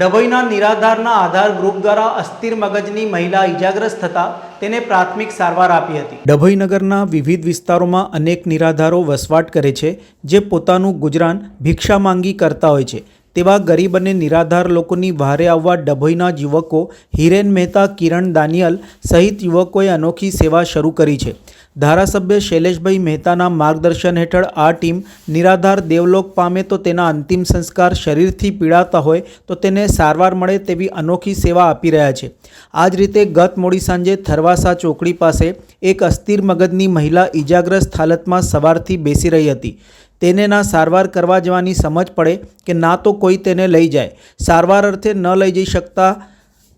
ડભોઈના નિરાધારના આધાર group દ્વારા અસ્થિર મગજની મહિલા ઇજાગ્રસ્ત થતા તેને પ્રાથમિક સારવાર આપી હતી. ડભોઈ નગરના વિવિધ વિસ્તારોમાં અનેક નિરાધારો વસવાટ કરે છે, જે પોતાનું ગુજરાન ભિક્ષા માંગી કરતા હોય છે. તેવા ગરીબ અને નિરાધાર લોકોની વારે આવવા ડભોઈના યુવકો હિરેન મહેતા, કિરણ દાનિયલ સહિત યુવકોએ અનોખી સેવા શરૂ કરી છે. ધારાસભ્ય શૈલેષભાઈ મહેતાના માર્ગદર્શન હેઠળ આ ટીમ નિરાધાર દેવલોક પામે તો તેના અંતિમ સંસ્કાર શરીરથી પીડાતા હોય તો તેને સારવાર મળે તેવી અનોખી સેવા આપી રહ્યા છે. આ જ રીતે ગત મોડી સાંજે થરવાસા ચોકડી પાસે એક અસ્થિર મગજની મહિલા ઈજાગ્રસ્ત હાલતમાં સવારથી બેસી રહી હતી. તેને ના સારવાર કરવા જવાની સમજ પડે કે ના તો કોઈ તેને લઈ જાય. સારવાર અર્થે ન લઈ જઈ શકતા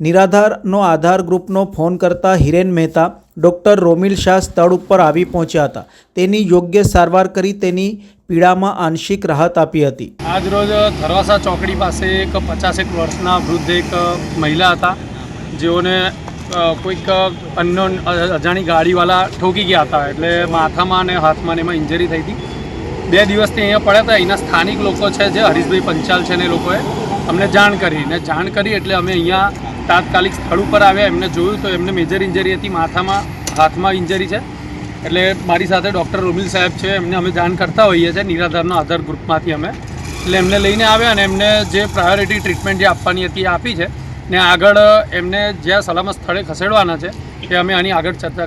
નિરાધારનો આધાર ગ્રુપનો ફોન કરતા હિરેન મહેતા ડૉક્ટર રોમિલ શાહ સ્થળ ઉપર આવી પહોંચ્યા હતા. તેની યોગ્ય સારવાર કરી તેની પીડામાં આંશિક રાહત આપી હતી. આજ રોજ ચોકડી પાસે એક પચાસેક વર્ષના વૃદ્ધ એક મહિલા હતા. જેઓને કોઈક અનનોન, અજાણી ગાડીવાળા ઠોકી ગયા હતા. એટલે માથામાં અને હાથમાં એમાં ઇન્જરી થઈ હતી. બે દિવસથી અહીંયા પડ્યા હતા. અહીંના સ્થાનિક લોકો છે જે, હરીશભાઈ પંચાલ છે ને એ લોકોએ અમને જાણ કરી. ને જાણ કરી એટલે અમે અહીંયા તાત્કાલિક સ્થળ ઉપર આવ્યા. એમને જોયું તો એમને મેજર ઇન્જરી હતી. માથામાં, હાથમાં ઇન્જરી છે. એટલે મારી સાથે ડૉક્ટર રોમિલ સાહેબ છે. એમને અમે જાણ કરતા હોઈએ છીએ. નિરાધારના આધાર ગ્રુપમાંથી અમે. એટલે એમને લઈને આવ્યા અને એમને જે પ્રાયોરિટી ટ્રીટમેન્ટ જે આપવાની હતી એ આપી છે. ને આગળ એમને જ્યાં સલામત સ્થળે ખસેડવાના છે, એ અમે આની આગળ ચર્ચા